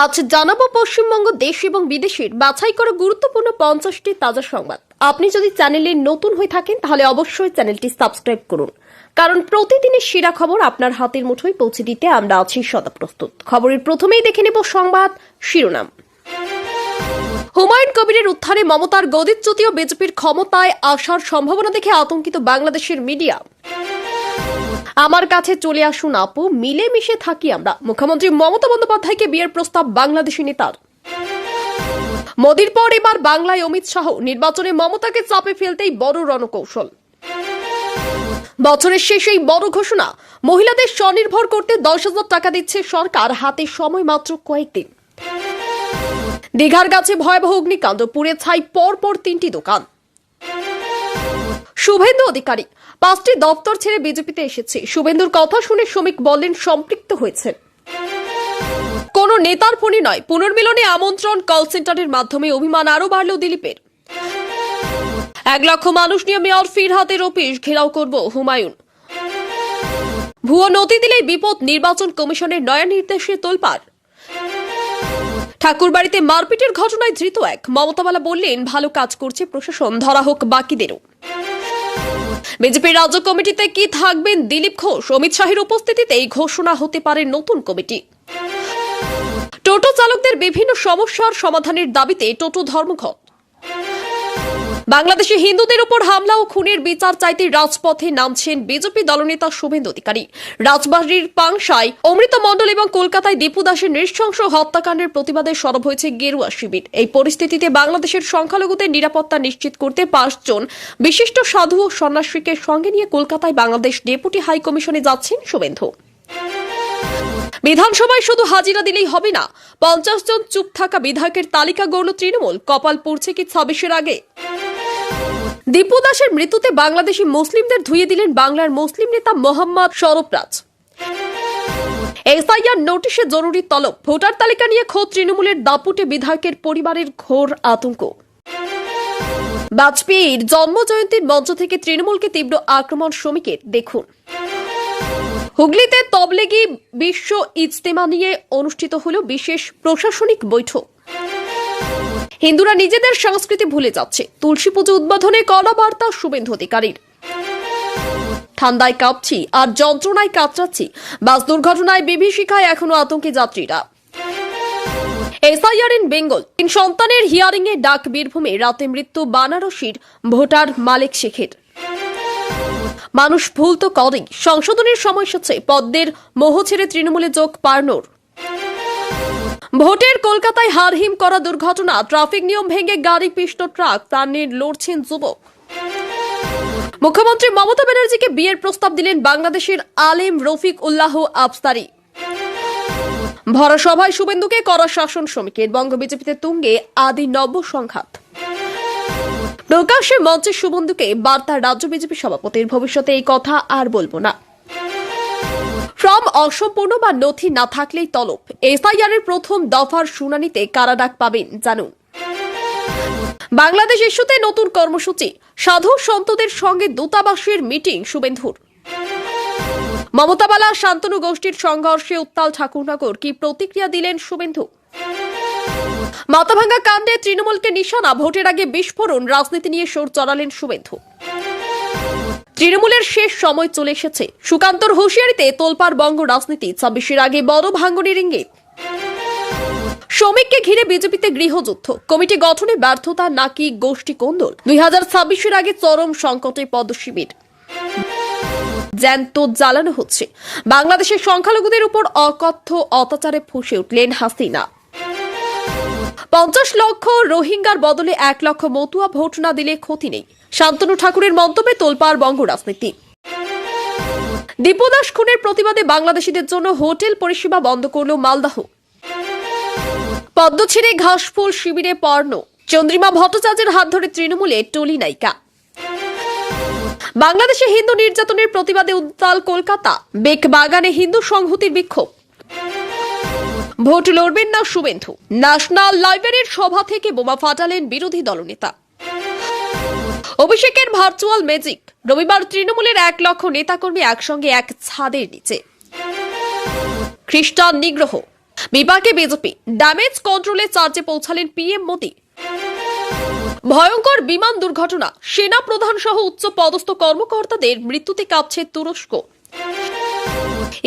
আজ জানাব পশ্চিমবঙ্গ দেশ এবং বিদেশের বাছাই করা গুরুত্বপূর্ণ পঞ্চাশটি তাজা সংবাদ। আপনি যদি চ্যানেলে নতুন হয়ে থাকেন, তাহলে অবশ্যই চ্যানেলটি সাবস্ক্রাইব করুন। কারণ প্রতিদিনের সেরা খবর আপনার হাতের মুঠোয় পৌঁছে দিতে আমরা আছি সদা প্রস্তুত খবরের প্রথমেই দেখে নেব সংবাদ শিরোনাম। হুমায়ুন কবিরের উত্থানে মমতার গদিচ্যুতি ও বিজেপির ক্ষমতায় আসার সম্ভাবনা দেখে আতঙ্কিত বাংলাদেশের মিডিয়া। আমার কাছে চলে আসুন আপু, মিলেমিশে থাকি আমরা। মুখ্যমন্ত্রী মমতা বন্দ্যোপাধ্যায়কে বিয়ের প্রস্তাব বাংলাদেশি নেতার। মোদির পর এবার বাংলায় অমিত শাহ, নির্বাচনে মমতাকে চাপে ফেলতেই বড় রণকৌশল। বছরের শেষেই বড় ঘোষণা, মহিলাদের স্বনির্ভর করতে দশ হাজার টাকা দিচ্ছে সরকার, হাতে সময় মাত্র কয়েকদিন। দীঘার কাছে ভয়াবহ অগ্নিকাণ্ড, পুড়ে ছাই পর পর তিনটি দোকান। শুভেন্দু অধিকারী পাঁচটি দপ্তর ছেড়ে বিজেপিতে এসেছে। শুভেন্দুর কথা শুনে শ্রমিক বললেন সম্পৃক্ত হয়েছেন কোন নেতার ফোনে নয়, পুনর্মিলনে আমন্ত্রণ কল সেন্টারের মাধ্যমে অভিমান আরও বাড়ল দিলীপের। এক লক্ষ মানুষ নিয়ে মেয়র ফিরহাতের অফিস, ঘেরাও করব হুমায়ুন। ভুয়ো নথি দিলেই বিপদ, নির্বাচন কমিশনের নয়া নির্দেশে তোলপাড়। ঠাকুরবাড়িতে মারপিটের ঘটনায় ধৃত এক। মমতাবালা বললেন, ভালো কাজ করছে প্রশাসন, ধরা হোক বাকিদেরও। বিজেপির রাজ্য কমিটিতে কি থাকবেন দিলীপ ঘোষ? অমিত শাহের উপস্থিতিতে এই ঘোষণা হতে পারে নতুন কমিটি। টোটো চালকদের বিভিন্ন সমস্যার সমাধানের দাবিতে টোটো ধর্মঘট। বাংলাদেশে হিন্দুদের উপর হামলা ও খুনের বিচার চাইতে রাজপথে নামছেন বিজেপি দলনেতা শুভেন্দু অধিকারী। রাজবাড়ির পাংশায় অমৃত মণ্ডল এবং কলকাতায় দীপু দাসের নৃশংস হত্যাকাণ্ডের প্রতিবাদে সরব হয়েছে গেরুয়া শিবির। এই পরিস্থিতিতে বাংলাদেশের সংখ্যালঘুদের নিরাপত্তা নিশ্চিত করতে পাঁচজন বিশিষ্ট সাধু ও সন্ন্যাসীকে সঙ্গে নিয়ে কলকাতায় বাংলাদেশ ডেপুটি হাই কমিশনে যাচ্ছেন শুভেন্দু। বিধানসভায় শুধু হাজিরা দিলেই হবে না, পঞ্চাশ জন চুপ থাকা বিধায়কের তালিকা গড়ল তৃণমূল। কপাল পড়ছে কি ছাব্বিশের আগে? দীপু দাসের মৃত্যুতে বাংলাদেশি মুসলিমদের ধুয়ে দিলেন বাংলার মুসলিম নেতা মোহাম্মদ শরফরাজ এসআইআর নোটিশে জরুরি তলব। ভোটার তালিকা নিয়ে খোদ তৃণমূলের দাপুটে বিধায়কের পরিবারের ঘোর আতঙ্ক। বাজপেয়ীর জন্ম জয়ন্তীর মঞ্চ থেকে তৃণমূলকে তীব্র আক্রমণ শ্রমিকের, দেখুন। হুগলিতে তবলেগি বিশ্ব ইজতেমা নিয়ে অনুষ্ঠিত হল বিশেষ প্রশাসনিক বৈঠক। হিন্দুরা নিজেদের সংস্কৃতি ভুলে যাচ্ছে। তুলসী পুজো উদ্বোধনে কড়া বার্তা শুভেন্দু অধিকারীর। ঠান্ডায় কাঁপছি আর যন্ত্রণায় কাতরাচ্ছি। বাস দুর্ঘটনায় বিভীষিকায় এখনও আতঙ্কে যাত্রীরা। SIR in Bengal. তিন সন্তানের হিয়ারিং এ ডাক বীরভূমে রাতে মৃত্যু বানারসির ভোটার মালিক শেখের। মানুষ ভুল তো করেই। সংশোধনের সময় এসেছে পদ্মের মোহ ছেড়ে তৃণমূলে যোগ পারনোর। ভোটের কলকাতায় হারহিম করা দুর্ঘটনা। ট্রাফিক নিয়ম ভেঙে গাড়ি, পিষ্ট ট্রাক প্রাণের লড়ছেন যুবক। মুখ্যমন্ত্রী মমতা ব্যানার্জিকে বিয়ের প্রস্তাব দিলেন বাংলাদেশের আলেম রফিক উল্লাহ আফতারি। ভরা সভায় শুভেন্দুকে করা শাসন শ্রমিকের বঙ্গ বিজেপিতে তুঙ্গে আদি নব্য সংঘাত। প্রকাশ্যে মঞ্চে শুভেন্দুকে বার্তা রাজ্য বিজেপি সভাপতির ভবিষ্যতে এই কথা আর বলব না। ফর্ম অসম্পূর্ণ বা নথি না থাকলেই তলব। এসআইআর এর প্রথম দফার শুনানিতে কারা ডাক পাবেন জানুন। বাংলাদেশ ইস্যুতে নতুন কর্মসূচি। সাধু সন্তদের সঙ্গে দূতাবাসের মিটিং, শুভেন্দুর। মমতাবালা শান্তনু গোষ্ঠীর সংঘর্ষে উত্তাল ঠাকুরনগর। কি প্রতিক্রিয়া দিলেন শুভেন্দু? মাথাভাঙ্গা কাণ্ডে তৃণমূলকে নিশানা। ভোটের আগে বিস্ফোরণ। রাজনীতি নিয়ে সোর চড়ালেন শুভেন্দু। তৃণমূলের শেষ সময় চলে এসেছে। সুকান্তর হুঁশিয়ারিতে তোলপাড় বঙ্গ রাজনীতি, ছাব্বিশের আগে বড় ভাঙ্গনের ইঙ্গিত। শ্রমিককে ঘিরে বিজেপিতে গৃহযুদ্ধ। কমিটি গঠনে ব্যর্থতা নাকি গোষ্ঠী কোন্দল? দুই হাজার ছাব্বিশের আগে চরম সংকটে পদশিবির জ্যান্ত জ্বালানো হচ্ছে। বাংলাদেশের সংখ্যালঘুদের উপর অকথ্য অত্যাচারে ফুসে উঠলেন হাসিনা। পঞ্চাশ লক্ষ রোহিঙ্গার বদলে এক লক্ষ মতুয়া ভোট না দিলে ক্ষতি নেই। শান্তনু ঠাকুরের মন্তব্যে তোলপাড় বঙ্গ রাজনীতি। দীপদাস খুনের প্রতিবাদে বাংলাদেশিদের জন্য হোটেল পরিষেবা বন্ধ করল মালদাহ। পদ্ম ছেড়ে ঘাসফুল শিবিরে পর্ণ। চন্দ্রিমা ভট্টাচার্যের হাত ধরে তৃণমূলে টলি নায়িকা। বাংলাদেশে হিন্দু নির্যাতনের প্রতিবাদে উত্তাল কলকাতা। বেক বাগানে হিন্দু সংহতির বিক্ষোভ। ভোট লড়বেন না শুভেন্দু। ন্যাশনাল লাইব্রেরির সভা থেকে বোমা ফাটালেন বিরোধী দলনেতা। অভিষেকের ভার্চুয়াল ম্যাজিক রবিবার তৃণমূলের এক লক্ষ নেতাকর্মী একসঙ্গে এক ছাদের নিচে। খ্রিস্টান নিগ্রহ, বিপাকে বিজেপি ড্যামেজ কন্ট্রোলে চার্জে পৌঁছালেন পিএম মোদী। ভয়ঙ্কর বিমান দুর্ঘটনা, সেনা প্রধান সহ উচ্চ পদস্থ কর্মকর্তাদের মৃত্যুতে কাঁপছে তুরস্ক।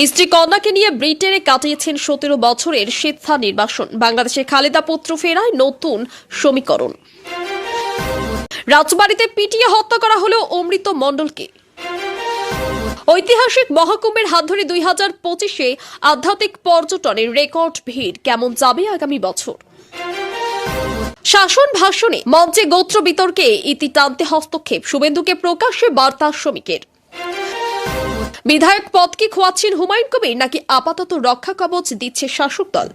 স্ত্রী কন্যাকে নিয়ে ব্রিটেনে কাটিয়েছেন সতেরো বছরের স্বেচ্ছা নির্বাসন। বাংলাদেশে খালেদা পুত্র ফেরায় নতুন সমীকরণ। রাজবাড়িতে পিটিয়ে হত্যা করা হলো অমৃত মণ্ডলকে। ঐতিহাসিক মহাকুম্ভের হাত ধরে দুই হাজার পঁচিশে আধ্যাত্মিক পর্যটনের রেকর্ড ভিড়। কেমন যাবে আগামী বছর? শাসন ভাষণে মঞ্চে গোত্র বিতর্কে ইতি টানতে হস্তক্ষেপ। শুভেন্দুকে প্রকাশ্যে বার্তা শ্রমিকের। বিধায়ক পদ কি খোয়াচ্ছেন হুমায়ুন কবির নাকি আপাতত রক্ষা কবচ দিচ্ছে শাসক দল?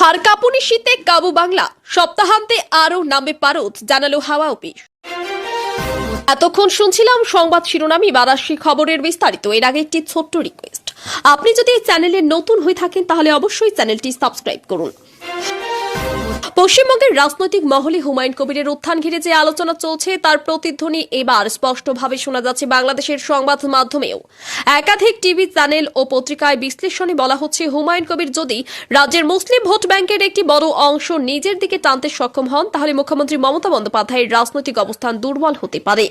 হার কাপুনি শীতে কাবু বাংলা, সপ্তাহান্তে আরও নামবে পারদ, জানালো হাওয়া অফিস। এতক্ষণ শুনছিলাম সংবাদ শিরোনামে এবার আসছি খবরের বিস্তারিত, এর আগে একটি ছোট্ট রিকোয়েস্ট আপনি যদি এই চ্যানেলে নতুন হয়ে থাকেন, তাহলে অবশ্যই চ্যানেলটি সাবস্ক্রাইব করুন। পশ্চিমবঙ্গের রাজনৈতিক মহলে হুমায়ুন কবিরের উত্থান ঘিরে যে আলোচনা চলছে, তার প্রতিধ্বনি এবার স্পষ্টভাবে শোনা যাচ্ছে বাংলাদেশের সংবাদ মাধ্যমেও। একাধিক টিভি চ্যানেল ও পত্রিকায় বিশ্লেষণে বলা হচ্ছে, হুমায়ুন কবির যদি রাজ্যের মুসলিম ভোট ব্যাংকের একটি বড় অংশ নিজের দিকে টানতে সক্ষম হন, তাহলে মুখ্যমন্ত্রী মমতা বন্দ্যোপাধ্যায়ের রাজনৈতিক অবস্থান দুর্বল হতে পারে।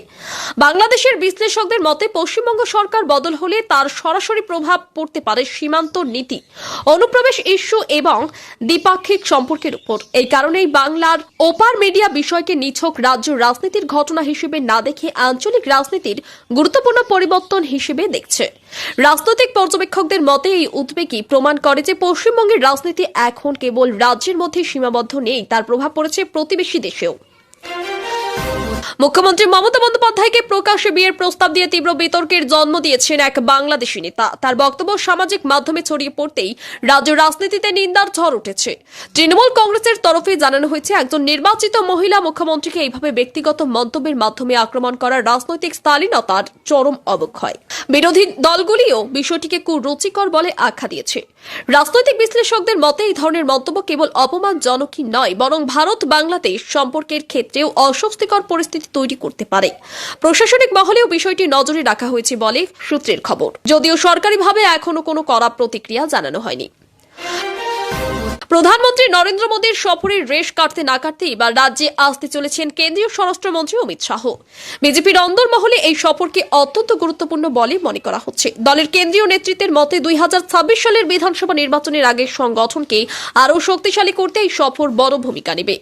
বাংলাদেশের বিশ্লেষকদের মতে, পশ্চিমবঙ্গ সরকার বদল হলে তার সরাসরি প্রভাব পড়তে পারে সীমান্ত নীতি, অনুপ্রবেশ ইস্যু এবং দ্বিপাক্ষিক সম্পর্কের উপর। এই কারণেই বাংলার ওপার মিডিয়া বিষয়কে নিছক রাজ্য রাজনীতির ঘটনা হিসেবে না দেখে আঞ্চলিক রাজনীতির গুরুত্বপূর্ণ পরিবর্তন হিসেবে দেখছে। রাজনৈতিক পর্যবেক্ষকদের মতে এই উদ্বেগই প্রমাণ করে যে পশ্চিমবঙ্গের রাজনীতি এখন কেবল রাজ্যের মধ্যে সীমাবদ্ধ নেই, তার প্রভাব পড়েছে প্রতিবেশী দেশেও। মুখ্যমন্ত্রী মমতা বন্দ্যোপাধ্যায়কে প্রকাশ্যে বিয়ের প্রস্তাব দিয়ে তীব্র বিতর্কের জন্ম দিয়েছেন এক বাংলাদেশি নেতা। তার বক্তব্য সামাজিক মাধ্যমে ছড়িয়ে পড়তেই রাজ্য রাজনীতিতে নিন্দার ঝড় উঠেছে। তৃণমূল কংগ্রেসের তরফে জানানো হয়েছে, একজন নির্বাচিত মহিলা মুখ্যমন্ত্রীকে এইভাবে ব্যক্তিগত মন্তব্যের মাধ্যমে আক্রমণ করার রাজনৈতিক স্থালীনতার চরম অবক্ষয়। বিরোধী দলগুলিও বিষয়টিকে কুরুচিকর বলে আখ্যা দিয়েছে। রাজনৈতিক বিশ্লেষকদের মতে, এই ধরনের মন্তব্য কেবল অপমানজনকই নয়, বরং ভারত বাংলাদেশ সম্পর্কের ক্ষেত্রেও অস্বস্তিকর পরিস্থিতি তৈরি করতে পারে। প্রশাসনিক মহলেও বিষয়টি নজরে রাখা হয়েছে বলে সূত্রের খবর। যদিও সরকারিভাবে এখনও কোনো কড়া প্রতিক্রিয়া জানানো হয়নি। প্রধানমন্ত্রী নরেন্দ্র মোদীর সফরের রেশ কাটতে না কাটতে এবার রাজ্যে আসতে চলেছেন কেন্দ্রীয় স্বরাষ্ট্রমন্ত্রী অমিত শাহ। বিজেপির অন্দরমহলে এই সফরকে অত্যন্ত গুরুত্বপূর্ণ বলে মনে করা হচ্ছে। দলের কেন্দ্রীয় নেতৃত্বের মতে দুই হাজার ছাব্বিশ সালের বিধানসভা নির্বাচনের আগে সংগঠনকে আরও শক্তিশালী করতে এই সফর বড় ভূমিকা নেবে।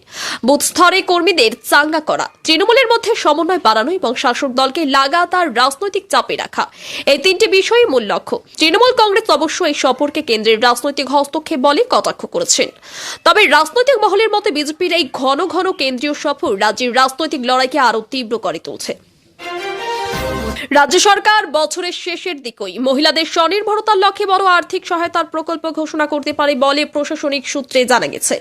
বুথ স্তরে কর্মীদের চাঙ্গা করা, তৃণমূলের মধ্যে সমন্বয় বাড়ানো এবং শাসক দলকে লাগাতার রাজনৈতিক চাপে রাখা, এই তিনটি বিষয়ই মূল লক্ষ্য। তৃণমূল কংগ্রেস অবশ্য এই সফরকে কেন্দ্রের রাজনৈতিক হস্তক্ষেপ বলে কটাক্ষ করেছেন। তবে রাজনৈতিক মহলের মতে বিজেপির এই ঘন ঘন কেন্দ্রীয় সফর রাজ্যের রাজনৈতিক লড়াইকে আরও তীব্র করে তুলছে। রাজ্য সরকার বছরের শেষের দিকই মহিলাদের স্বনির্ভরতার লক্ষ্যে বড় আর্থিক সহায়তার প্রকল্প ঘোষণা করতে পারে বলে প্রশাসনিক সূত্রে জানা গেছে।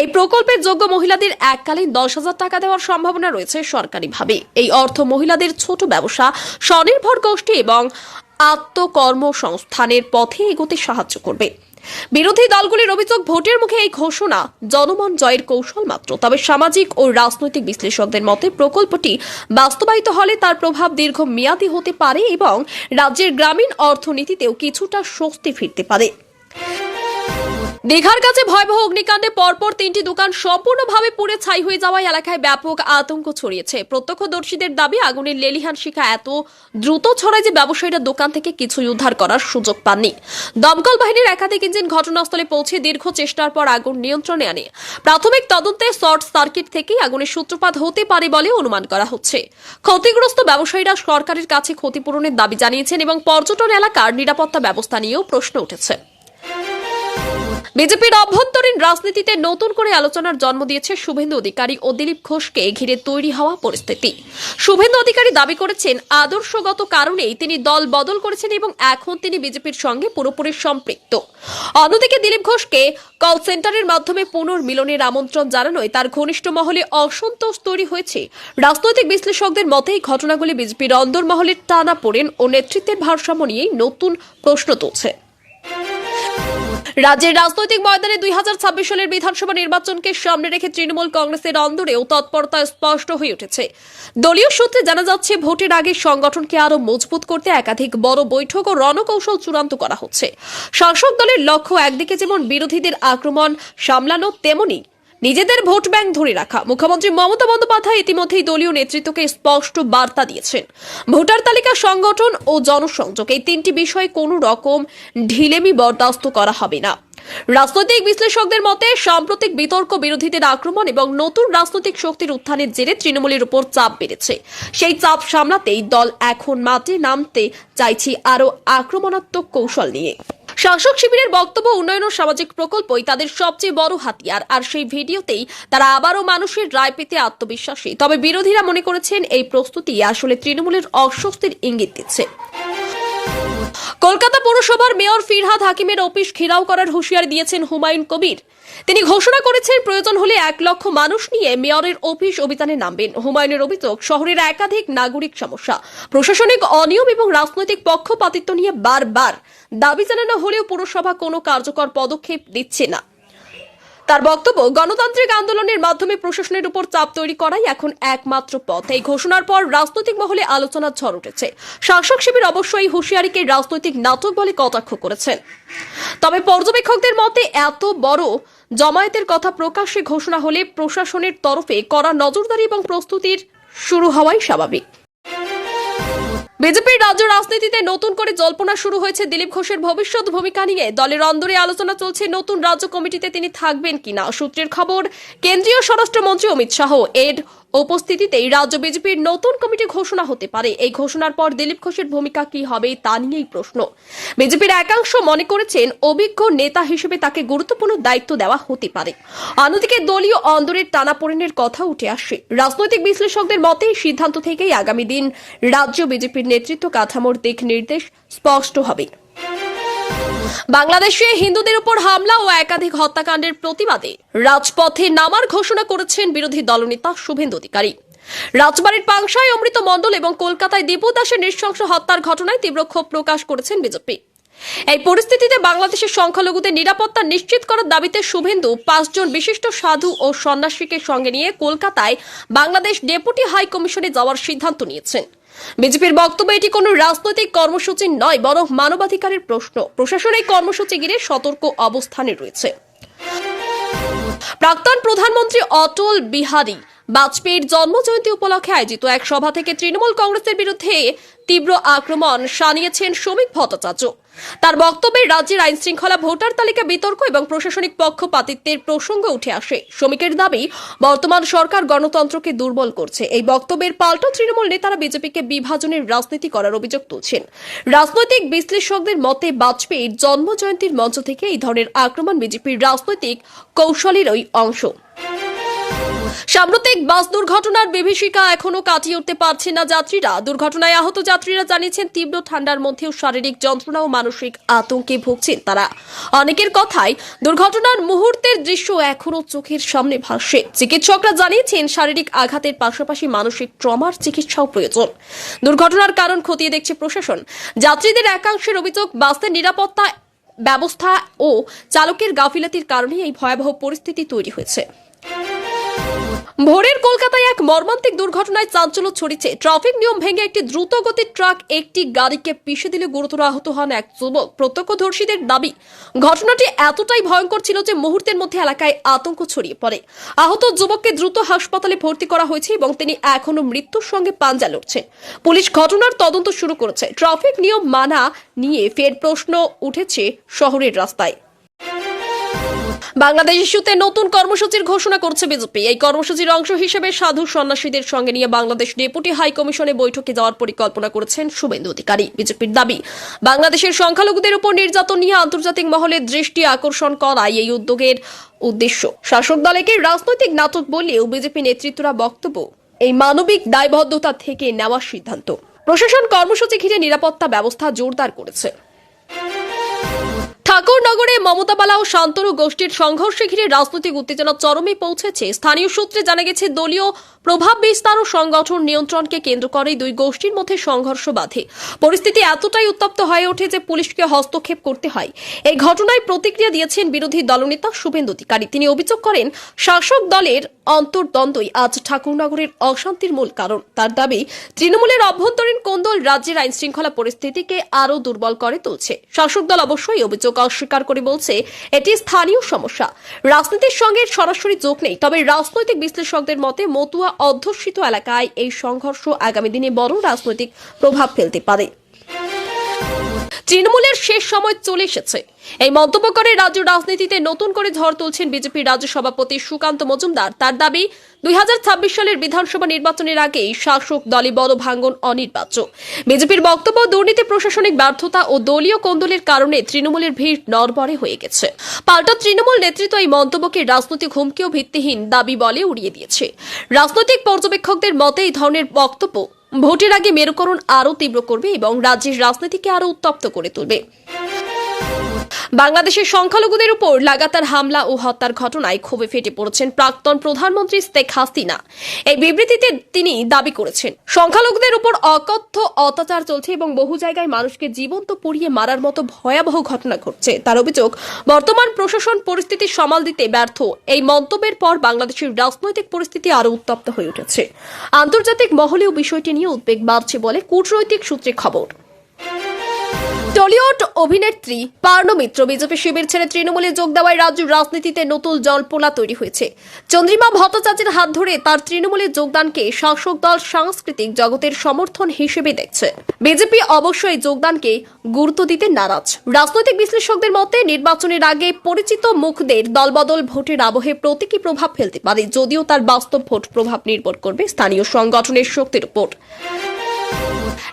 এই প্রকল্পের যোগ্য মহিলাদের এককালীন দশ হাজার টাকা দেওয়ার সম্ভাবনা রয়েছে সরকারিভাবে। এই অর্থ মহিলাদের ছোট ব্যবসা, স্বনির্ভর গোষ্ঠী এবং আত্মকর্মসংস্থানের পথে এগোতে সাহায্য করবে। বিরোধী দলগুলির অভিযোগ, ভোটের মুখে এই ঘোষণা। জনমন জয়ের কৌশল মাত্র। তবে সামাজিক ও রাজনৈতিক বিশ্লেষকদের মতে, প্রকল্পটি বাস্তবায়িত হলে তার প্রভাব দীর্ঘ মেয়াদী হতে পারে এবং রাজ্যের গ্রামীণ অর্থনীতিতেও কিছুটা স্বস্তি ফিরতে পারে। দীঘার কাছে ভয়াবহ অগ্নিকাণ্ডে পরপর তিনটি দোকান সম্পূর্ণভাবে পুড়ে ছাই হয়ে যাওয়ায় এলাকায় ব্যাপক আতঙ্ক ছড়িয়েছে। প্রত্যক্ষদর্শীদের দাবি, আগুনের লেলিহান শিখা এত দ্রুত ছড়ায় যে ব্যবসায়ীরা দোকান থেকে কিছুই উদ্ধার করার সুযোগ পাননি। দমকল বাহিনীর একাধিক ইঞ্জিন ঘটনাস্থলে পৌঁছে দীর্ঘ চেষ্টার পর আগুন নিয়ন্ত্রণে আনে। প্রাথমিক তদন্তে শর্ট সার্কিট থেকেই আগুনের সূত্রপাত হতে পারে বলে অনুমান করা হচ্ছে। ক্ষতিগ্রস্ত ব্যবসায়ীরা সরকারের কাছে ক্ষতিপূরণের দাবি জানিয়েছেন এবং পর্যটন এলাকার নিরাপত্তা ব্যবস্থা নিয়েও প্রশ্ন উঠেছে। বিজেপির অভ্যন্তরীণ রাজনীতিতে নতুন করে আলোচনার জন্ম দিয়েছে শুভেন্দু অধিকারী ও দিলীপ ঘোষকে ঘিরে তৈরি হওয়া পরিস্থিতি। শুভেন্দু অধিকারী দাবি করেছেন, আদর্শগত কারণেই তিনি দল বদল করেছেন এবং এখন তিনি বিজেপির সঙ্গে পুরোপুরি সম্পৃক্ত। অন্যদিকে দিলীপ ঘোষকে কল সেন্টারের মাধ্যমে পুনর্মিলনের আমন্ত্রণ জানানোয় তার ঘনিষ্ঠ মহলে অসন্তোষ তৈরি হয়েছে। রাজনৈতিক বিশ্লেষকদের মতে এই ঘটনাগুলি বিজেপির অন্দরমহলের টানা পড়েন ও নেতৃত্বের ভারসাম্য নিয়েই নতুন প্রশ্ন তুলছে। রাজ্যের রাজনৈতিক ময়দানে দুই হাজার ছাব্বিশ সালের বিধানসভা নির্বাচনকে সামনে রেখে তৃণমূল কংগ্রেসের অন্দরেও তৎপরতা স্পষ্ট হয়ে উঠেছে। দলীয় সূত্রে জানা যাচ্ছে, ভোটের আগে সংগঠনকে আরও মজবুত করতে একাধিক বড় বৈঠক ও রণকৌশল চূড়ান্ত করা হচ্ছে। শাসক দলের লক্ষ্য একদিকে যেমন বিরোধীদের আক্রমণ সামলানো, তেমনি নিজেদের ভোট ব্যাংক ধরে রাখা। মুখ্যমন্ত্রী মমতা বন্দ্যোপাধ্যায় ইতিমধ্যেই দলীয় নেতৃত্বকে স্পষ্ট বার্তা দিয়েছেন। ভোটার তালিকা সংগঠন ও জনসংযোগ এই তিনটি বিষয়ে কোনো রকম ঢিলেমি বরদাস্ত করা হবে না। রাজনৈতিক বিশ্লেষকদের মতে, সাম্প্রতিক বিতর্ক বিরোধীদের আক্রমণ এবং নতুন রাজনৈতিক শক্তির উত্থানের জেরে তৃণমূলের উপর চাপ বেড়েছে। সেই চাপ সামলাতেই দল এখন মাঠে নামতে চাইছে আরও আক্রমণাত্মক কৌশল নিয়ে। শাসক শিবিরের বক্তব্য, উন্নয়ন ও সামাজিক প্রকল্পই তাদের সবচেয়ে বড় হাতিয়ার। আর সেই ভিডিওতেই তারা আবারও মানুষের রায় পেতে আত্মবিশ্বাসী। তবে বিরোধীরা মনে করেছেন, এই প্রস্তুতি আসলে তৃণমূলের অস্বস্তির ইঙ্গিত দিচ্ছে। কলকাতা পৌরসভার মেয়র ফিরহাদ হাকিমের অফিস ঘেরাও করার হুঁশিয়ারি দিয়েছেন হুমায়ুন কবির। তিনি ঘোষণা করেছেন প্রয়োজন হলে এক লক্ষ মানুষ নিয়ে মেয়রের অফিস অভিযানে নামবেন। হুমায়ুনের অভিযোগ, শহরের একাধিক নাগরিক সমস্যা। প্রশাসনিক অনিয়ম এবং রাজনৈতিক পক্ষপাতিত্ব নিয়ে বারবার দাবি জানানো হলেও পুরসভা কোনো কার্যকর পদক্ষেপ দিচ্ছে না। তার বক্তব্য, গণতান্ত্রিক আন্দোলনের মাধ্যমে প্রশাসনের উপর চাপ তৈরি করাই এখন একমাত্র পথ। এই ঘোষণার পর রাজনৈতিক মহলে আলোচনার ঝড় উঠেছে। শাসক শিবির অবশ্যই হুঁশিয়ারিকে রাজনৈতিক নাটক বলে কটাক্ষ করেছেন। তবে পর্যবেক্ষকদের মতে, এত বড় জমায়েতের কথা প্রকাশ্যে ঘোষণা হলে প্রশাসনের তরফে কড়া নজরদারি এবং প্রস্তুতির শুরু হওয়াই স্বাভাবিক। বিজেপির রাজ্য রাজনীতিতে নতুন করে জল্পনা শুরু হয়েছে দিলীপ ঘোষের ভবিষ্যৎ ভূমিকা নিয়ে। দলের অন্দরে আলোচনা চলছে, নতুন রাজ্য কমিটিতে তিনি থাকবেন কিনা সূত্রের খবর। কেন্দ্রীয় স্বরাষ্ট্রমন্ত্রী অমিত শাহ এর উপস্থিতিতেই রাজ্য বিজেপির নতুন কমিটি ঘোষণা হতে পারে। এই ঘোষণার পর দিলীপ ঘোষের ভূমিকা কি হবে, তা নিয়েই প্রশ্ন। বিজেপির একাংশ মনে করেছেন অভিজ্ঞ নেতা হিসেবে তাকে গুরুত্বপূর্ণ দায়িত্ব দেওয়া হতে পারে। অন্যদিকে দলীয় অন্দরের টানাপোড়েনের কথা উঠে আসে। রাজনৈতিক বিশ্লেষকদের মতে সিদ্ধান্ত থেকেই আগামী দিন রাজ্য বিজেপির নেতৃত্ব কাঠামোর দিক নির্দেশ স্পষ্ট হবে। বাংলাদেশে হিন্দুদের উপর হামলা ও একাধিক হত্যাকাণ্ডের প্রতিবাদে রাজপথে নামার ঘোষণা করেছেন বিরোধী দলনেতা শুভেন্দু অধিকারী। রাজবাড়ির পাংশায় অমৃত মণ্ডল এবং কলকাতায় দীপু দাসের নৃশংস হত্যার ঘটনায় তীব্র ক্ষোভ প্রকাশ করেছেন বিজেপি। এই পরিস্থিতিতে বাংলাদেশের সংখ্যালঘুদের নিরাপত্তা নিশ্চিত করার দাবিতে শুভেন্দু পাঁচজন বিশিষ্ট সাধু ও সন্ন্যাসীকে সঙ্গে নিয়ে কলকাতায় বাংলাদেশ ডেপুটি হাই কমিশনে যাওয়ার সিদ্ধান্ত নিয়েছেন। বিজেপির বক্তব্য এটি কোন রাজনৈতিক কর্মসূচি নয়, বরং মানবাধিকারের প্রশ্ন। প্রশাসন এই কর্মসূচি ঘিরে সতর্ক অবস্থানে রয়েছে। প্রাক্তন প্রধানমন্ত্রী অটল বিহারী বাজপেয়ীর জন্মজয়ন্তী উপলক্ষে আয়োজিত এক সভা থেকে তৃণমূল কংগ্রেসের বিরুদ্ধে তীব্র আক্রমণ সানিয়েছেন শ্রমিক ভট্টাচার্য। তার বক্তব্যে রাজ্যের আইন শৃঙ্খলা ভোটার তালিকা বিতর্ক এবং প্রশাসনিক পক্ষপাতিত্বের প্রসঙ্গ উঠে আসে। শ্রমিকের দাবি, বর্তমান সরকার গণতন্ত্রকে দুর্বল করছে। এই বক্তব্যের পাল্টা তৃণমূল নেতারা বিজেপিকে বিভাজনের রাজনীতি করার অভিযোগ তুলছেন। রাজনৈতিক বিশ্লেষকদের মতে, বাজপেয়ীর জন্মজয়ন্তীর মঞ্চ থেকে এই ধরনের আক্রমণ বিজেপির রাজনৈতিক কৌশলেরই অংশ। সাম্প্রতিক বাস দুর্ঘটনার বিভীষিকা এখনও কাটিয়ে উঠতে পারছে না যাত্রীরা। দুর্ঘটনায় আহত যাত্রীরা জানিয়েছেন, তীব্র ঠান্ডার মধ্যেও শারীরিক যন্ত্রণা ও মানসিক আতঙ্কে ভুগছেন তারা। অনেকের কথায়, দুর্ঘটনার মুহূর্তের দৃশ্য এখনও চোখের সামনে ভাসছে। চিকিৎসকরা জানিয়েছেন, শারীরিক আঘাতের পাশাপাশি মানসিক ট্রমার চিকিৎসাও প্রয়োজন। দুর্ঘটনার কারণ খতিয়ে দেখছে প্রশাসন। যাত্রীদের একাংশের অভিযোগ, বাসের নিরাপত্তা ব্যবস্থা ও চালকের গাফিলতির কারণে এই ভয়াবহ পরিস্থিতি তৈরি হয়েছে। ভোরের কলকাতায় এক মর্মান্তিক দুর্ঘটনায় চাঞ্চল্য ছড়িয়েছে। ট্রাফিক নিয়ম ভেঙে একটি দ্রুতগতির ট্রাক একটি গাড়িকে পিষে দিলে গুরুতর আহত হন এক যুবক। প্রত্যক্ষদর্শীদের দাবি, ঘটনাটি এতটাই ভয়ঙ্কর ছিল যে মুহূর্তের মধ্যে এলাকায় আতঙ্ক ছড়িয়ে পড়ে। আহত যুবককে দ্রুত হাসপাতালে ভর্তি করা হয়েছে এবং তিনি এখনও মৃত্যুর সঙ্গে পাঞ্জা লড়ছেন পুলিশ ঘটনার তদন্ত শুরু করেছে। ট্রাফিক নিয়ম মানা নিয়ে ফের প্রশ্ন উঠেছে শহরের রাস্তায়। বাংলাদেশ ইস্যুতে নতুন কর্মসূচির ঘোষণা করছে বিজেপি। এই কর্মসূচির অংশ হিসেবে সাধু সন্ন্যাসীদের সঙ্গে নিয়ে বাংলাদেশ ডেপুটি হাই কমিশনে বৈঠকে যাওয়ার পরিকল্পনা করেছেন শুভেন্দু অধিকারী, বিজেপির দাবি। বাংলাদেশের সংখ্যালঘুদের উপর নির্যাতন নিয়ে আন্তর্জাতিক মহলে দৃষ্টি আকর্ষণ করাই এই উদ্যোগের উদ্দেশ্য। শাসক দলকে রাজনৈতিক নাটক বললেও বিজেপি নেতৃত্বরা বক্তব্য, এই মানবিক দায়বদ্ধতা থেকে নেওয়ার সিদ্ধান্ত। প্রশাসন কর্মসূচি ঘিরে নিরাপত্তা ব্যবস্থা জোরদার করেছে। ঠাকুরনগরে মমতাবালা ও শান্তনু গোষ্ঠীর সংঘর্ষে ঘিরে রাজনৈতিক উত্তেজনা চরমে পৌঁছেছে। স্থানীয় সূত্রে জানা গেছে, দলীয় প্রভাব বিস্তার ও সংগঠন নিয়ন্ত্রণকে কেন্দ্র করে দুই গোষ্ঠীর মধ্যে সংঘর্ষ বাধে। পরিস্থিতি এতটাই উত্তপ্ত হয়ে ওঠে যে পুলিশকে হস্তক্ষেপ করতে হয়। এই ঘটনায় প্রতিক্রিয়া দিয়েছেন বিরোধী দলনেতা শুভেন্দু অধিকারী। তিনি অভিযোগ করেন, শাসক দলের অন্তর্দ্বন্দ্বই আজ ঠাকুরনগরের অশান্তির মূল কারণ। তার দাবি, তৃণমূলের অভ্যন্তরীণ কোন্দল রাজ্যের আইন শৃঙ্খলা পরিস্থিতিকে আরও দুর্বল করে তুলছে। শাসক দল অবশ্যই অভিযোগ অস্বীকার করে বলছে, এটি স্থানীয় সমস্যা। রাজনীতির সঙ্গে সরাসরি যোগ নেই, তবে রাজনৈতিক বিশ্লেষকদের মতে মতুয়া অধ্যুষিত এলাকায় এই সংঘর্ষ আগামী দিনে বড় রাজনৈতিক প্রভাব ফেলতে পারে। তৃণমূলের শেষ সময় চলে এসেছে। এই মন্তব্য করে রাজ্য রাজনীতিতে নতুন করে ঝড় তুলছেন বিজেপির রাজ্য সভাপতি সুকান্ত মজুমদার। তার দাবি, দুই সালের বিধানসভা নির্বাচনের আগেই শাসক দলে বড় ভাঙ্গন অনির্বাচ্য। বিজেপির বক্তব্য, দুর্নীতি, প্রশাসনিক ব্যর্থতা ও দলীয় কোন্দলের কারণে তৃণমূলের ভিড় নরবরে হয়ে গেছে। পাল্টা তৃণমূল নেতৃত্ব এই মন্তব্যকে রাজনৈতিক হুমকি ও ভিত্তিহীন দাবি বলে উড়িয়ে দিয়েছে। রাজনৈতিক পর্যবেক্ষকদের মতে এই ধরনের বক্তব্য ভোটের আগে মেরুকরণ আরও তীব্র করবে এবং রাজ্যের রাজনীতিকে আরও উত্তপ্ত করে তুলবে। বাংলাদেশের সংখ্যালঘুদের উপর লাগাতার হামলা ও হত্যার ঘটনায় ক্ষোভে ফেটে পড়েছেন প্রাক্তন প্রধানমন্ত্রী শেখ হাসিনা। এই বিবৃতিতে তিনি দাবি করেছেন, সংখ্যালঘুদের উপর অকথ্য অত্যাচার চলছে এবং বহু জায়গায় মানুষকে জীবন্ত পুড়িয়ে মারার মতো ভয়াবহ ঘটনা ঘটছে। তার অভিযোগ, বর্তমান প্রশাসন পরিস্থিতি সামাল দিতে ব্যর্থ। এই মন্তব্যের পর বাংলাদেশের রাজনৈতিক পরিস্থিতি আরও উত্তপ্ত হয়ে উঠেছে। আন্তর্জাতিক মহলেও বিষয়টি নিয়ে উদ্বেগ বাড়ছে বলে কূটনৈতিক সূত্রে খবর। টলিউড অভিনেত্রী পার্ণ মিত্র, বিজেপি শিবির ছেড়ে তৃণমূলে যোগ দেওয়ায় রাজ্যের রাজনীতিতে নতুন জল্পনা তৈরি হয়েছে। চন্দ্রিমা ভট্টাচার্যের হাত ধরে তার তৃণমূলে যোগদানকে শাসক দল সাংস্কৃতিক জগতের সমর্থন হিসেবে দেখছে। বিজেপি অবশ্যই যোগদানকে গুরুত্ব দিতে নারাজ। রাজনৈতিক বিশ্লেষকদের মতে, নির্বাচনের আগে পরিচিত মুখদের দলবদল ভোটের আবহে প্রতীকী প্রভাব ফেলতে পারে, যদিও তার বাস্তব ভোট প্রভাব নির্ভর করবে স্থানীয় সংগঠনের শক্তির উপর।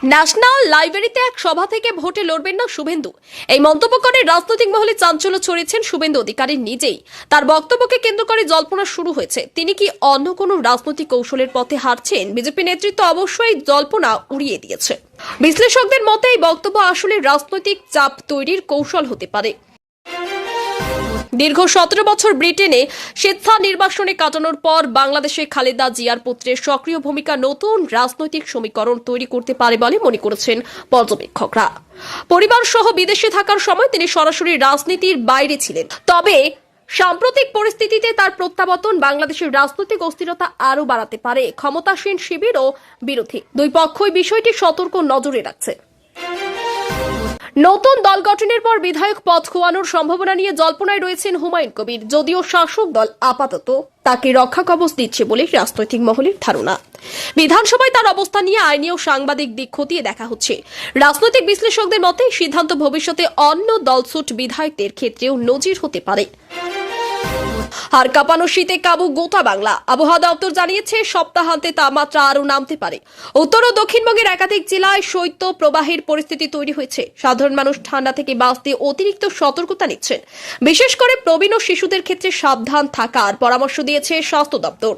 ন্যাশনাল লাইব্রেরিতে এক সভা থেকে ভোটে লড়বেন না শুভেন্দু। এই মন্তব্য করে রাজনৈতিক মহলে চাঞ্চল্য ছড়িয়েছেন শুভেন্দু অধিকারী নিজেই। তার বক্তব্যকে কেন্দ্র করে জল্পনা শুরু হয়েছে। তিনি কি অন্য কোনো রাজনৈতিক কৌশলের পথে হারছেন বিজেপি নেতৃত্ব অবশ্যই জল্পনা উড়িয়ে দিয়েছে। বিশ্লেষকদের মতে, এই বক্তব্য আসলে রাজনৈতিক চাপ তৈরির কৌশল হতে পারে। দীর্ঘ সতেরো বছর ব্রিটেনে স্বেচ্ছা নির্বাসনে কাটানোর পর বাংলাদেশে খালেদা জিয়ার পুত্রের সক্রিয় ভূমিকা নতুন রাজনৈতিক সমীকরণ তৈরি করতে পারে বলে মনে করেছেন পর্যবেক্ষকরা। পরিবার সহ বিদেশে থাকার সময় তিনি সরাসরি রাজনীতির বাইরে ছিলেন। তবে সাম্প্রতিক পরিস্থিতিতে তার প্রত্যাবর্তন বাংলাদেশের রাজনৈতিক অস্থিরতা আরও বাড়াতে পারে। ক্ষমতাসীন শিবির ও বিরোধী। দুই পক্ষই বিষয়টি সতর্ক নজরে রাখছে। নতুন দল গঠনের পর বিধায়ক পদ খোয়ানোর সম্ভাবনা নিয়ে জল্পনায় রয়েছেন হুমায়ুন কবির। যদিও শাসক দল আপাতত তাকে রক্ষা কবচ দিচ্ছে বলে রাজনৈতিক মহলের ধারণা। বিধানসভায় তার অবস্থান নিয়ে আইনি ও সাংবাদিক দিক খতিয়ে দেখা হচ্ছে। রাজনৈতিক বিশ্লেষকদের মতে সিদ্ধান্ত ভবিষ্যতে অন্য দলছুট বিধায়কদের ক্ষেত্রেও নজির হতে পারে। আর কাঁপানো শীতে কাবু গোটা বাংলা। আবহাওয়া দপ্তর জানিয়েছে, সপ্তাহান্তে তাপমাত্রা আরও নামতে পারে। উত্তর ও দক্ষিণবঙ্গের একাধিক জেলায় শৈত্য প্রবাহের পরিস্থিতি তৈরি হয়েছে। সাধারণ মানুষ ঠান্ডা থেকে বাঁচতে অতিরিক্ত সতর্কতা নিচ্ছেন। বিশেষ করে প্রবীণ ও শিশুদের ক্ষেত্রে সাবধান থাকার পরামর্শ দিয়েছে স্বাস্থ্য দপ্তর।